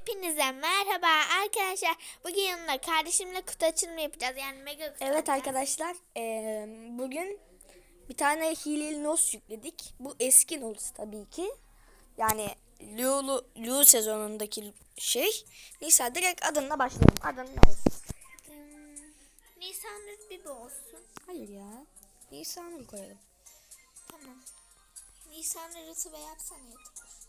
Hepinize merhaba arkadaşlar. Bugün yanımda kardeşimle kutu açılımı yapacağız. Yani mega kutu Evet açacağız. arkadaşlar eee, bugün bir tane hileli nos yükledik. Bu eski nos tabii ki. Yani Lu, Lu sezonundaki şey. Neyse direkt adına başlayalım. Adın ne olsun? Hmm, Nisan bir olsun. Hayır ya. Nisan'ı koyalım. Tamam. Nisan rıtıba yapsana yeter.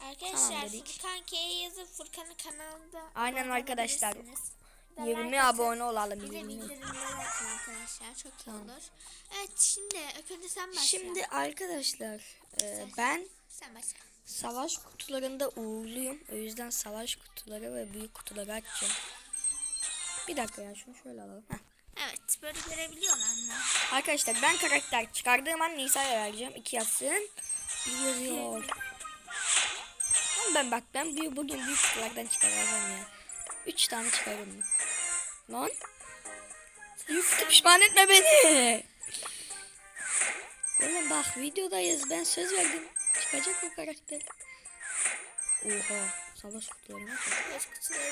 Arkadaşlar Tamam dedik. Furkan K'ye yazıp Furkan'ın kanalında Aynen arkadaşlar. olabilirsiniz. Da 20 like abone olalım. Bir de 20. bildirimleri açın arkadaşlar. Çok iyi olur. Evet şimdi ilk önce sen başla. Şimdi arkadaşlar eee, ben Sen başla. savaş kutularında uğurluyum. O yüzden savaş kutuları ve büyük kutuları açacağım. Bir dakika ya şunu şöyle alalım. Heh. Evet böyle görebiliyorlar mı? Arkadaşlar ben karakter çıkardığım an Nisa'ya vereceğim. İki yazsın. Bir yazıyor. Ama ben bak ben bugün büyük kutulardan çıkaracağım ya. Üç tane çıkardım. Lan. Kutu pişman etme beni. Oğlum bak videodayız ben söz verdim. Çıkacak o karakter. Oha. Savaş kutularına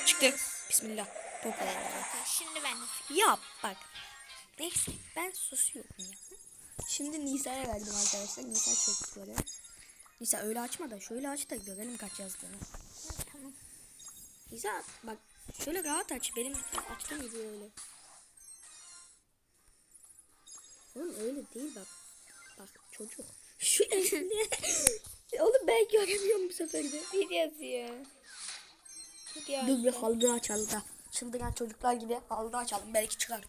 Çıktı. Bismillah. Popo. Evet. Şimdi ben. Yap bak. Neyse ben susuyorum ya. Şimdi Nisa'ya verdim arkadaşlar. Nisa çok böyle. Nisa öyle açma da şöyle aç da görelim kaç yazdığını. Tamam. Nisa bak şöyle rahat aç. Benim açtığım gibi öyle. Oğlum öyle değil bak. Bak çocuk. Şu elinde. Oğlum ben göremiyorum bu sefer de. Bir yazıyor. Bir Dur bir halda açalım da. Çıldıran çocuklar gibi halda açalım. Belki çıkar.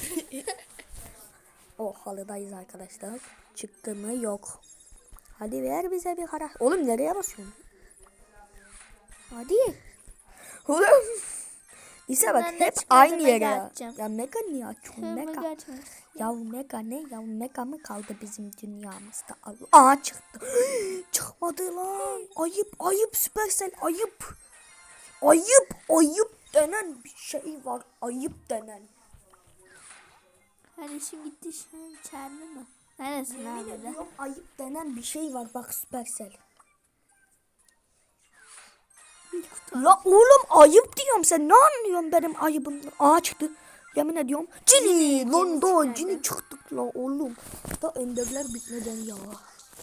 o halıdayız arkadaşlar. Çıktı mı yok. Hadi ver bize bir karar. Oğlum nereye basıyorsun? Hadi. Oğlum. Nisa bak hep aynı mega yere. atacağım. Ya mega niye açıyorsun mega? açma. Ya mega ne? Ya mega mı kaldı bizim dünyamızda? Allah. Aa çıktı. Çıkmadı lan. Ayıp ayıp Supercell ayıp. Ayıp ayıp denen bir şey var. Ayıp denen. Kardeşim gitti şu an içeride mi? Neresin Yemin abi de? ediyorum ayıp denen bir şey var bak Supercell. La oğlum ayıp diyorum sen ne anlıyorsun benim ayıbımdan? Aa çıktı. Yemin ediyorum. Cini lan da cini çıktık la oğlum. Da enderler bitmeden ya.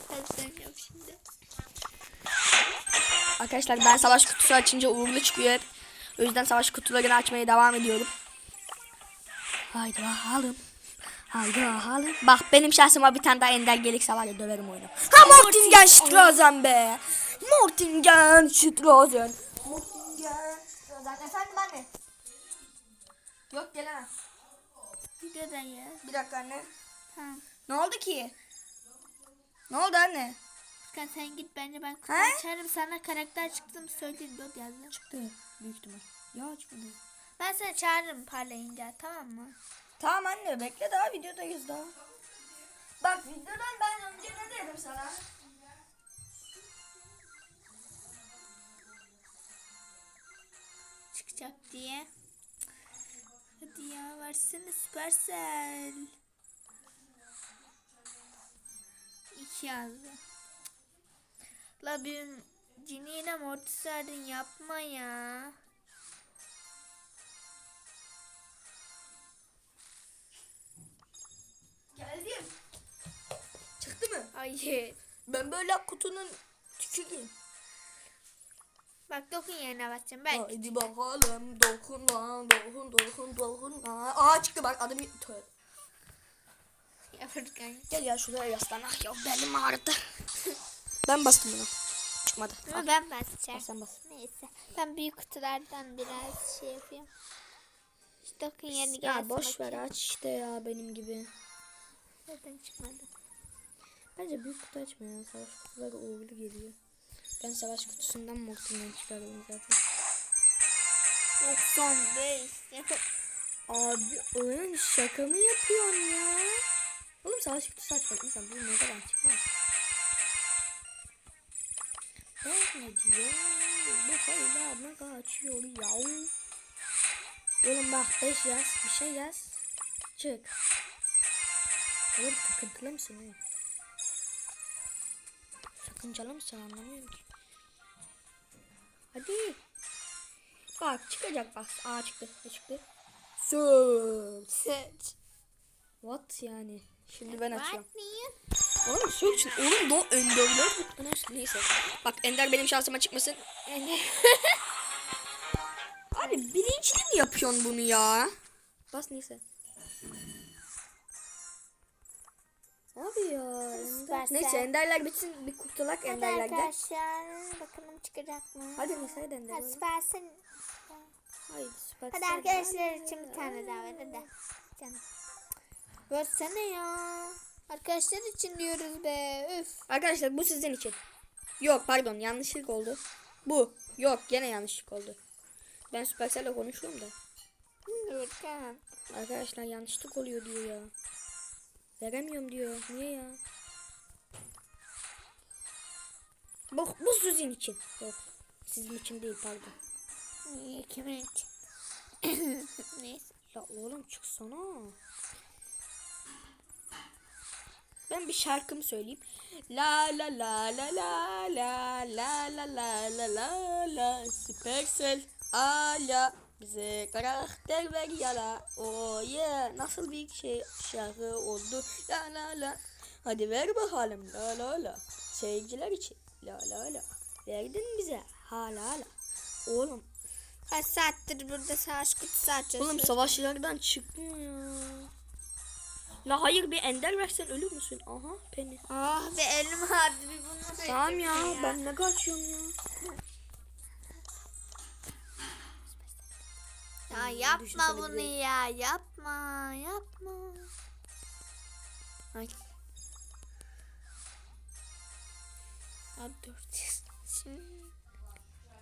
Hadi sen yap şimdi. Arkadaşlar ben savaş kutusu açınca uğurlu çıkıyor hep. O yüzden savaş kutularını açmaya devam ediyorum. Haydi bakalım. Haydi bakalım. Bak benim şahsıma bir tane daha ender gelirse var ya döverim oyunu. Ha Mortingen Strauzen be. Mortingen Strauzen. Mortingen Strauzen. Efendim anne. Yok gelemem. Videodan ya. Bir dakika anne. Tamam. Ne oldu ki? Ne oldu anne? Furkan sen git bence ben kutu He? açarım sana karakter çıktı mı söyleyin dört yazdım. Çıktı. Büyük ihtimal. Ya açmadı. Ben seni çağırırım parlayınca tamam mı? Tamam anne bekle daha videodayız daha. Bak videodan ben önce ne dedim sana? Çıkacak diye. Hadi ya versene Supercell. İki yazdı. La bir ciniyle mortis verdin yapma ya. Mı? Hayır. Ben böyle kutunun tüküreyim. Bak dokun yerine basacağım ben. Haydi bakalım dokun lan dokun dokun dokun lan. Aa çıktı bak adım Tövbe. Ya Furkan. Gel ya şuraya yaslan. Ah ya belim ağrıdı. ben bastım bunu. Çıkmadı. Al, Ama ben al basacağım. sen bas. Neyse. Ben büyük kutulardan biraz şey yapayım. Dokun yerini gelsin. Ya boş ver bakayım. aç işte ya benim gibi. Zaten çıkmadı. Bence büyük kutu açma ya. Savaş kutuları uğurlu geliyor. Ben savaş kutusundan Mortin'den çıkardım zaten. 95. Abi oyun şaka mı yapıyorsun ya? Oğlum savaş kutusu açmak insan bu ne kadar çıkmaz. Ben ne diyor? Bu hayla ne kaçıyor ya? Oğlum bak 5 yaz bir şey yaz. Çık. Oğlum takıntılı mısın oğlum? Sakın sakıncalı mısın anlamıyorum ki. Hadi. Bak çıkacak bak. Aa çıktı. Ne çıktı? Seç. What yani? Şimdi ben niye? Oğlum search. Oğlum da enderler. Neyse. Bak ender benim şansıma çıkmasın. Abi bilinçli mi yapıyorsun bunu ya? Bas neyse. Abi ya. Ender. Neyse enderler bitsin bir kurtulak Hadi enderlerden. arkadaşlar bakalım çıkacak mı? Hadi hadi ender. Hadi süpersin. Haydi süper. Hadi arkadaşlar için bir tane daha ver hadi. Canım. Versene ya. Arkadaşlar için diyoruz be. Üf. Arkadaşlar bu sizin için. Yok pardon yanlışlık oldu. Bu. Yok gene yanlışlık oldu. Ben Supercell'le konuşuyorum da. Arkadaşlar yanlışlık oluyor diyor ya. Veremiyorum diyor. Niye ya? Bu, bu sizin için. Yok. Sizin için değil pardon. Niye kimin için? Neyse. Ya oğlum çıksana. Ben bir şarkımı söyleyeyim. La la la la la la la la la la la la Supercell ala bize karakter ver yala. Oh yeah nasıl bir şey şarkı oldu. La la la. Hadi ver bakalım la la la. Seyirciler için la la la. Verdin bize ha la la. Oğlum Kaç saattir burada savaş kutusu açıyorsun? Oğlum savaşçılardan çıkmıyor ya. La hayır bir ender versen ölür müsün? Aha Penny. Ah be elim bir bunu Tamam ya, verdim ben ne kaçıyorum ya. Ya Hmm, yapma düşünsene bunu bir- ya yapma yapma. Ay. Hadi dört.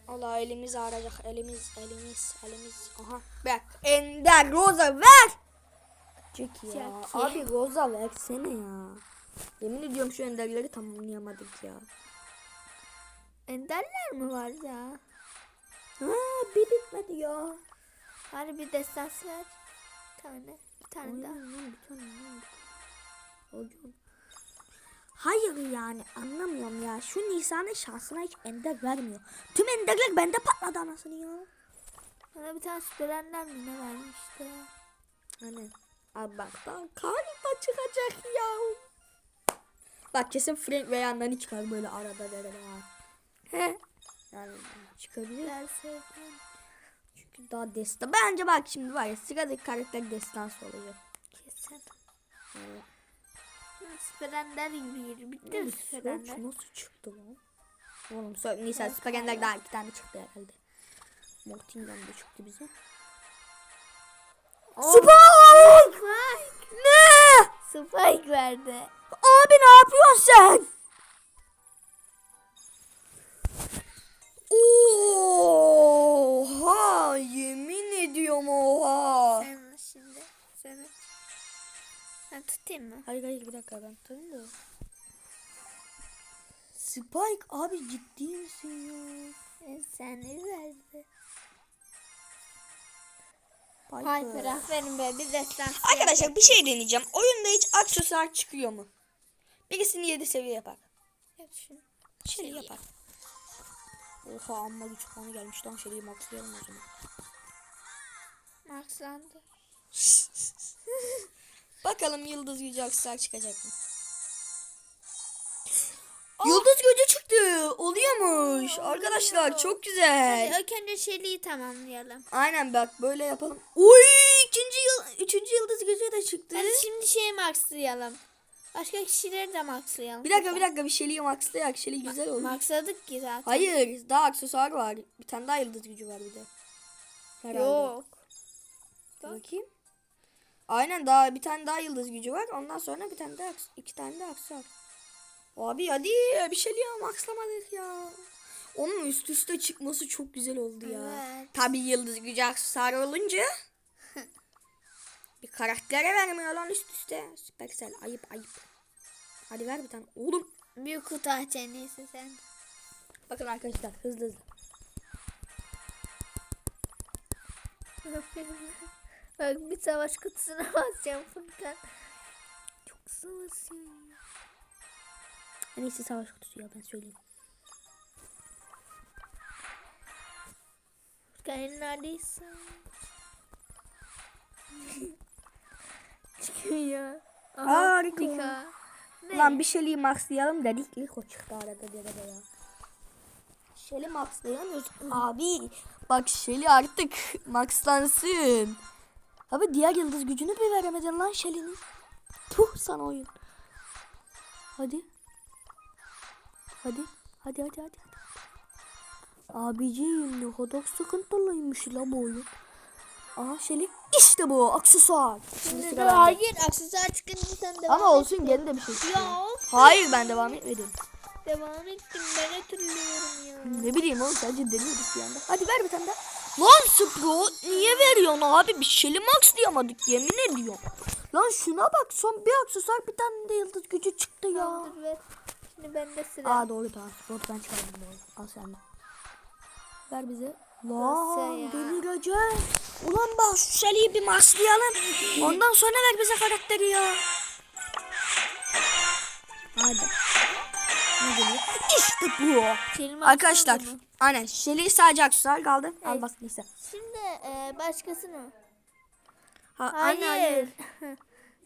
Allah elimiz ağrıyacak. Elimiz, elimiz, elimiz. Aha. Bak. Ender Roza ver. Çek ya. İyi. Abi Roza versene ya. Yemin ediyorum şu enderleri tamamlayamadık ya. enderler mi var ya? Ha bir bitmedi ya. Hadi bir destans ver. Bir tane. Bir tane daha. Aynen lan bir tane lan. Hocam. Hayır yani anlamıyorum ya. Şu Nisan'ın şansına hiç ender vermiyor. Tüm enderler bende patladı anasını ya. Bana bir tane süper ender mi ne vermişti? Hani. Abi bak daha galiba çıkacak ya. Bak kesin Frank veya Nani çıkar böyle arada ha. He. Yani çıkabilir. Verse. Çünkü daha destan. Bence bak şimdi var ya sıradaki karakter destansı olacak. Kesin. Yani, Süper ender gibi. Bitti mi süper Search ender? nasıl çıktı lan? Oğlum sö- Nisa Süper Ender daha iki tane çıktı herhalde. Mortingen de çıktı bize. Spike! Spike. Ne? Spike verdi. Abi ne yapıyorsun sen? Oha yemin ediyorum oha. Sen şimdi. Sen Ben tutayım mı? Hayır hayır bir dakika ben tutarım da. Spike abi ciddi misin ya? Seni verdi. Piper. Piper aferin be bir destans. Arkadaşlar bir şey deneyeceğim. Oyunda hiç aksesuar çıkıyor mu? Birisini 7 seviye yapar. Yap şunu. Şey yapar. Oha amma güç puanı gelmiş lan şeriyi maxlayalım o zaman. Maxlandı. Bakalım yıldız gücü aksesuar çıkacak mı? Yıldız gücü çıktı. Oluyormuş. Arkadaşlar çok güzel. Hadi ilk önce Shelly'yi tamamlayalım. Aynen bak böyle yapalım. Uy ikinci yıl, üçüncü yıldız gücü de çıktı. Hadi şimdi şey maxlayalım. Başka kişileri de maxlayalım. Bir dakika bir dakika bir Shelly'i maxlayak. Shelly güzel olur. Maxladık ki zaten. Hayır daha aksesuar var. Bir tane daha yıldız gücü var bir de. Herhalde. Yok. Bakayım. Aynen daha bir tane daha yıldız gücü var. Ondan sonra bir tane daha iki tane daha aksesuar. Abi hadi bir şey ya maxlamadık ya. Onun üst üste çıkması çok güzel oldu ya. Evet. Tabii yıldız gücü aksesuar olunca bir karaktere vermiyor lan üst üste. Süpersel ayıp ayıp. Hadi ver bir tane. Oğlum Bir kutu aç en iyisi sen. bakın arkadaşlar hızlı hızlı. Bak bir savaş kutusuna basacağım Furkan. Çok savaşıyor. En iyisi savaş kutusu ya ben söyleyeyim. Furkan neredesin? Çıkıyor. Harika. Ne? Lan bir Shelly'i maxlayalım dedik. İlk o çıktı arada derede ya. Shelly maxlayamıyoruz. Abi bak Shelly artık maxlansın. Abi diğer yıldız gücünü bir veremedin lan Shelly'nin. Puh sana oyun. Hadi. Hadi. Hadi hadi hadi. hadi. Abiciğim ne kadar sıkıntılıymış la bu oyun. Aha Shelly. İşte bu aksesuar. Şimdi sıra de bende. hayır aksesuar çıkınca sen devam Ama olsun gene de bir şey. Ya of, Hayır ben devam etmedim. devam ettim ben hatırlıyorum ya. Ne bileyim oğlum sadece deniyorduk bir anda. Hadi ver bir tane daha. Lan Spro niye veriyorsun abi? Bir Shelly Max diyamadık yemin ediyorum. Lan şuna bak son bir aksesuar bir tane de yıldız gücü çıktı ya. Dur ver. Şimdi bende sıra. Aa doğru tamam. Spro ben çıkardım doğru. Al sen de. Ver bize. Lan ya? delireceğim. Ulan bak şu Shelly'yi bir maxlayalım. Ondan sonra ver bize karakteri ya. Hadi. Ne geliyor? İşte bu. Arkadaşlar aynen Shelly sadece aksesuar kaldı. Al Evet. bas Nisa. Şimdi e, başkasını. Ha, Hayır. anne, hayır.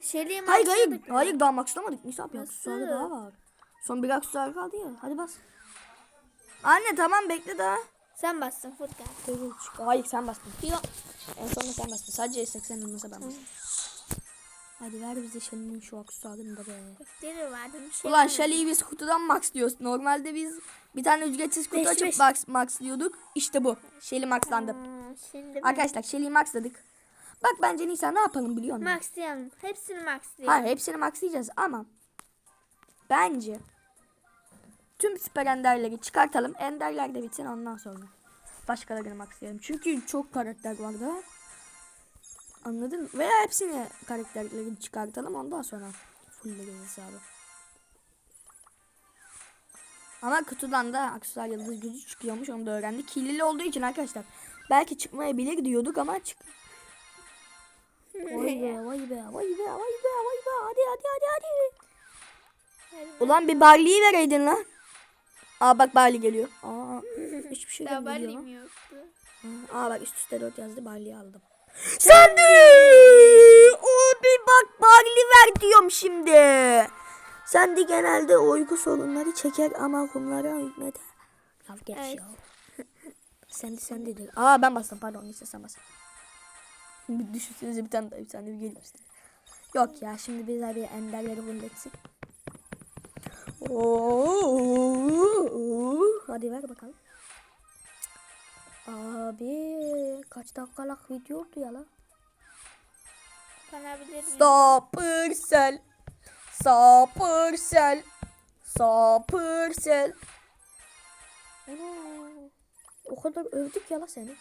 Şeli'yi Hayır hayır. mı? Hayır daha maxlamadık. Nisa bir aksesuarı daha var. Son bir aksesuar kaldı ya. Hadi bas. Anne tamam bekle daha. Sen bastın Furkan. Hayır sen bastın. Yok. En sonunda sen bastın. Sadece 80 olmasa ben bastım. Hadi ver bize Shelly'nin şu aksesuarını da be. Deri vardı bir şey. Ulan. Shelly'yi biz kutudan max diyoruz. Normalde biz bir tane ücretsiz kutu Beş, açıp beş. max, maxlıyorduk. İşte bu. Shelly maxlandı. Aa, şimdi Arkadaşlar Shelly'yi maxladık. Bak bence Nisa ne yapalım biliyor musun? maxlayalım. Hepsini maxlayalım. Hayır hepsini maxlayacağız ama bence tüm süper enderleri çıkartalım. Enderler de bitsin ondan sonra. Başkalarını maxlayalım. Çünkü çok karakter var da. Anladın mı? Veya hepsini karakterleri çıkartalım ondan sonra fullleriz hesabı. Ama kutudan da aksesuar yıldız gücü çıkıyormuş onu da öğrendik. Kirlili olduğu için arkadaşlar. Belki çıkmayabilir diyorduk ama çık. Vay be vay be vay be vay be vay be hadi hadi hadi hadi. Ulan bir Barley'i vereydin lan. Aa bak Barley geliyor. Aa hiçbir şey Daha gelmiyor. yoktu. Hı, Aa bak üst üste 4 yazdı Barley'i aldım. Sen de o bir bak Barley ver diyorum şimdi. Sen de genelde uyku sorunları çeker ama kumlara hükmeder. Ya geç Evet. ya. sen de sen de değil. Aa ben bastım pardon neyse sen bastın. Bir düşünsenize bir tane daha bir tane bir misin? Yok ya şimdi bizler bir enderleri bulletsin. Oo, hadi ver bakalım. Abi kaç dakikalık video oldu ya miyim? Sapırsel. Sapırsel. Sapırsel. O kadar övdük ya la seni.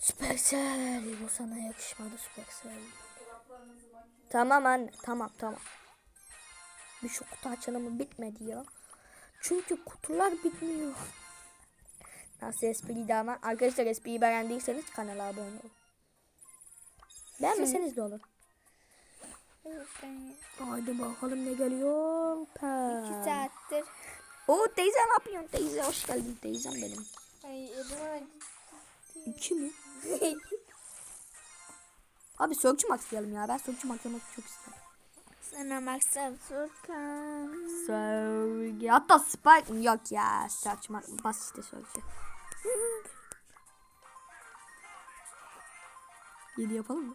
Süpersel. Bu sana yakışmadı Süpersel. Tamam anne. Tamam tamam. Bir şu kutu açılımı bitmedi ya. Çünkü kutular bitmiyor. Nasıl espriydi ama. Arkadaşlar espriyi beğendiyseniz kanala abone olun. Beğenmeseniz de olur. Haydi bakalım ne geliyor. İki Pa. saattir. Oo teyze ne yapıyorsun? Teyze hoş geldin teyzem benim. Ay elim. İki mi? Abi Sörkçü Max diyelim ya. Ben Sörkçü Max'lamak çok isterim. Sana maksat Furkan. Sörgü. Hatta Spike yok ya. Max. Bas işte Sörkçü. Yedi yapalım mı?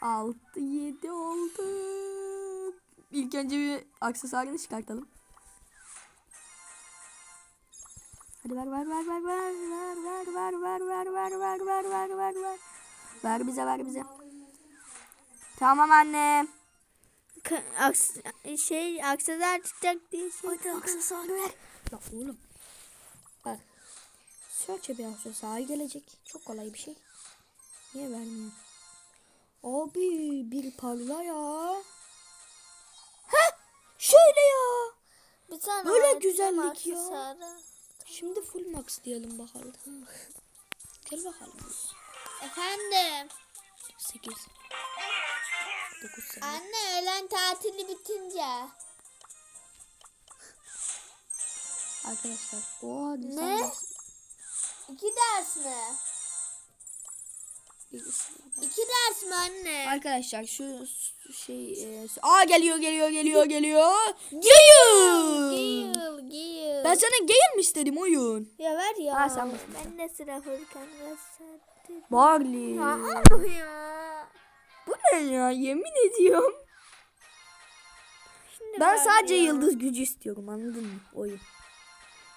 Altı yedi oldu. İlk önce bir aksesuarını çıkartalım. Hadi ver ver ver ver ver ver ver ver ver ver ver ver ver ver ver ver bize ver bize. Tamam anne. Aks şey aksesuar çıkacak diye şey. Hadi aksesuar ver. Ya oğlum. Bak. Search'e bir aksesuar gelecek. Çok kolay bir şey. Niye vermiyor? Abi bir parla ya. Heh. Şöyle ya. Bir tane Böyle güzellik ya. aksesuarı. Şimdi full max diyelim bakalım. Gel bakalım. Efendim. 8. 9 seviye. Anne öğlen tatili bitince. Arkadaşlar. Oha Ne? ne? İki ders mi? İki ders mi anne? Arkadaşlar şu şu şey e, aa geliyor geliyor geliyor geliyor. Giyil giyil. Ben sana gale mi istedim oyun? Ya ver ya. Ha, sen bastın. Ben de sıra Furkan gösterdim. Barley. Ya. ya. Bu ne ya yemin ediyorum. Şimdi Ben sadece ya. yıldız gücü istiyorum anladın mı oyun.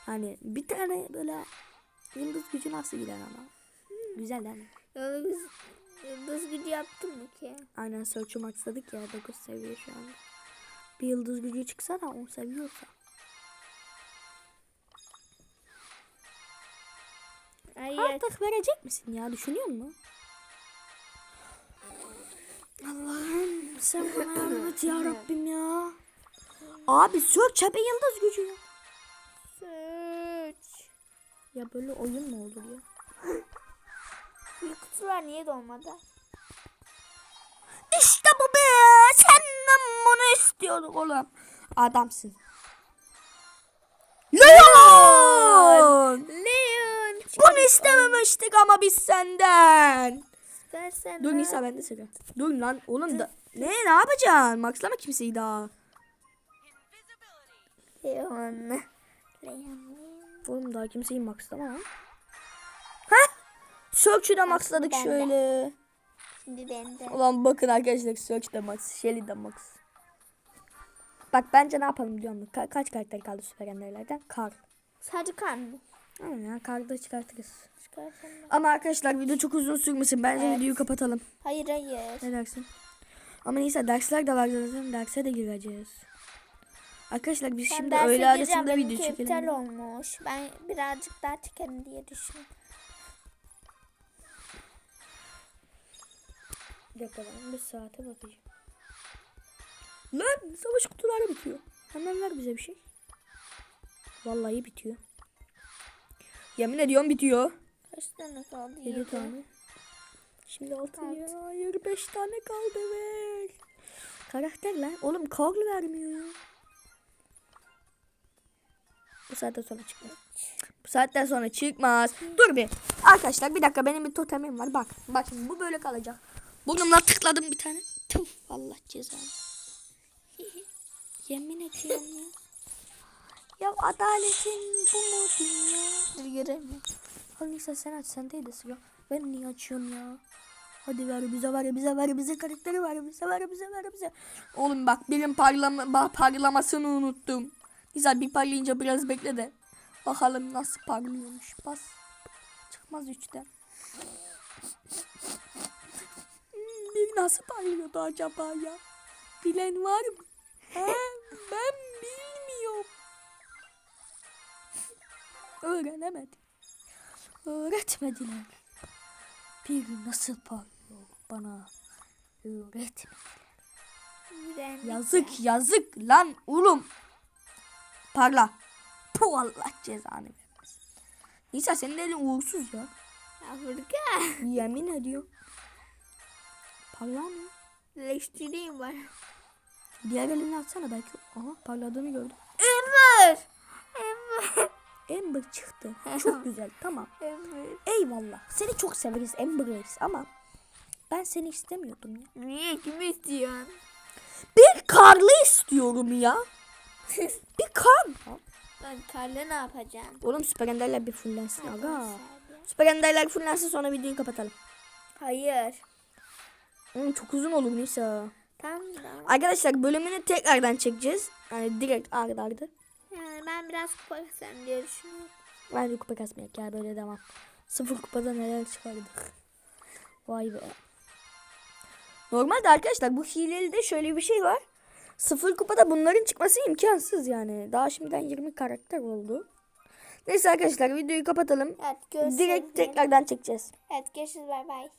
Hani bir tane böyle yıldız gücü nasıl gider ama. Güzel değil mi? Yıldız, yıldız gücü yaptın mı ki? Aynen search'u maxladık ya 9 seviye şu anda. Bir yıldız gücü çıksa da 10 seviyorsa. Hayır. Artık verecek misin ya düşünüyor musun? Allah'ım sen bana yardım et ya Rabbim ya. Abi search bir yıldız gücü ya. Ya böyle oyun mu olur ya? Bir kutular niye dolmadı? İşte bu be. Senden bunu istiyorduk oğlum. Adamsın. Leon! Leon. Bunu istememiştik ama biz senden. İstersen Dur. Nisa bende sıra. Dur lan oğlum da ne ne yapacaksın? Maxlama kimseyi daha. Leon. Oğlum daha kimseyi maxlama lan. Heh. Search'ü de maxladık bende. şöyle. Şimdi bende. Ulan bakın arkadaşlar Search de max. Shelly de max. Bak bence ne yapalım biliyor musun? Ka- kaç karakter kaldı süper enderlerden? Kar. Sadece kan mı? Aynen karda çıkartırız. Ama arkadaşlar video çok uzun sürmesin. Bence Evet. videoyu kapatalım. Hayır hayır. Ne dersin? Ama neyse dersler de var zaten. Derse de gireceğiz. Arkadaşlar biz Ben şimdi öğle arasında video benimki iptal çekelim. olmuş. Ben birazcık daha çekerim diye düşünüyorum. Bir dakika ben bir saate bakacağım. Lan savaş kutuları bitiyor. Hemen ver bize bir şey. Vallahi bitiyor. Yemin ediyorum bitiyor. Kaç tane kaldı? 7 Yedi. tane. Şimdi 6 Altı. ya. Hayır 5 tane kaldı ver. Karakter lan. Oğlum kogl vermiyor. Bu saatten sonra çıkmaz. Bu saatten sonra çıkmaz. Dur bir. Arkadaşlar bir dakika benim bir totemim var. Bak. Bak şimdi bu böyle kalacak. Burnumdan tıkladım bir tane. Tüh, Allah cezanı. Yemin ediyorum ya. Ya adaletin bu mu dünya? Dur göremiyorum. Hangisi sen aç sen değil de sıra. Ben niye açıyorum ya? Hadi ver bize ver bize ver bize karakteri ver bize ver bize ver bize. Oğlum bak benim parlama, parlamasını unuttum. Güzel bir parlayınca biraz bekle de. Bakalım nasıl parlıyormuş. Bas. Çıkmaz üçten. Bir nasıl parlıyordu acaba ya? Bilen var mı? He, ben bilmiyorum. Öğrenemedim. Öğretmediler. Bir gün nasıl parlıyor bana öğretme. İğrenç. Yazık yazık lan oğlum. Parla. Puh Allah cezanı vermesin. Nisa senin elin uğursuz ya. Afrika. Yemin ediyorum. Parla mı? Leştireyim var. Diğer elini atsana belki. Aha parladığını gördüm. Emir. Amber çıktı. Çok güzel tamam. Emir. Eyvallah. Seni çok severiz Amber Reis ama ben seni istemiyordum ya. Niye? Kimi istiyorsun? Bir karlı istiyorum ya. Bir kar. Ben karla ne yapacağım? Oğlum süper enderler bir fullensin aga. Sadece. Süper enderler fullensin sonra videoyu kapatalım. Hayır. Oğlum çok uzun olur Nisa. Tamam da. Arkadaşlar bölümünü tekrardan çekeceğiz. Yani direkt ardı ardı. Ben biraz kupa kasarım diye düşünüyorum. Bence kupa kasmayak ya böyle devam. Sıfır kupada neler çıkardı. Vay be. Normalde arkadaşlar bu hileli de şöyle bir şey var. Sıfır kupada bunların çıkması imkansız yani. Daha şimdiden 20 karakter oldu. Neyse arkadaşlar videoyu kapatalım. Evet görüşürüz. Direkt tekrardan çekeceğiz. Evet görüşürüz bay bay.